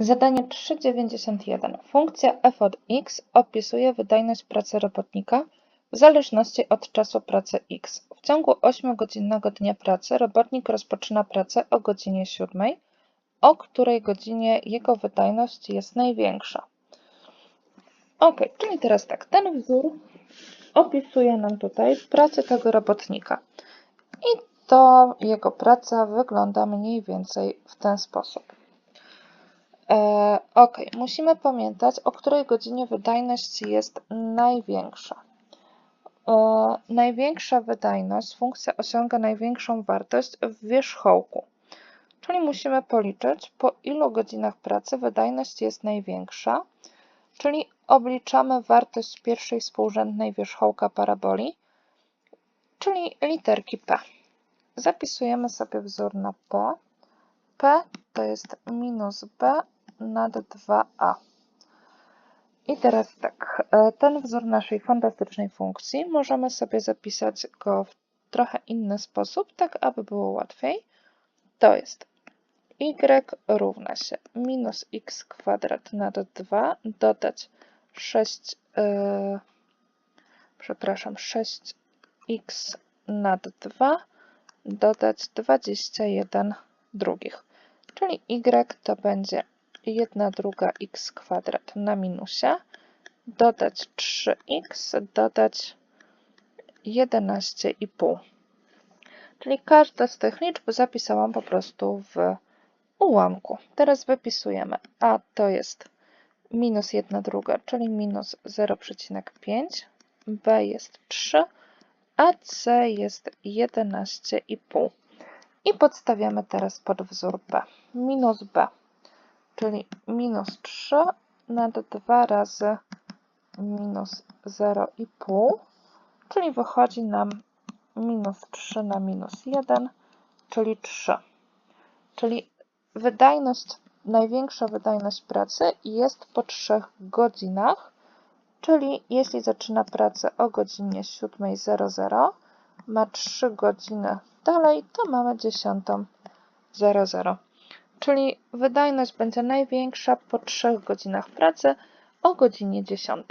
Zadanie 3.91. Funkcja f od x opisuje wydajność pracy robotnika w zależności od czasu pracy x. W ciągu 8-godzinnego dnia pracy robotnik rozpoczyna pracę o godzinie 7, o której godzinie jego wydajność jest największa. Ok, czyli teraz tak, ten wzór opisuje nam tutaj pracę tego robotnika. I to jego praca wygląda mniej więcej w ten sposób. E, ok, musimy pamiętać, o której godzinie wydajność jest największa. E, największa wydajność, funkcja osiąga największą wartość w wierzchołku. Czyli musimy policzyć, po ilu godzinach pracy wydajność jest największa, czyli obliczamy wartość pierwszej współrzędnej wierzchołka paraboli, czyli literki P. Zapisujemy sobie wzór na P. P to jest minus B nad 2a. I teraz tak, e, ten wzór naszej fantastycznej funkcji możemy sobie zapisać go w trochę inny sposób, tak aby było łatwiej. To jest y równa się minus x kwadrat nad 2 dodać 6, yy, przepraszam, 6x nad 2 dodać 21 drugich. Czyli y to będzie 1 druga x kwadrat na minusie, dodać 3x, dodać 11,5. Czyli każda z tych liczb zapisałam po prostu w ułamku. Teraz wypisujemy. A to jest minus 1 druga, czyli minus 0,5. B jest 3, a C jest 11,5. I podstawiamy teraz pod wzór B. Minus B czyli minus 3 nad 2 razy minus 0,5, czyli wychodzi nam minus 3 na minus 1, czyli 3. Czyli wydajność, największa wydajność pracy jest po 3 godzinach, czyli jeśli zaczyna pracę o godzinie 7.00, ma 3 godziny dalej, to mamy 10.00 czyli wydajność będzie największa po 3 godzinach pracy o godzinie 10.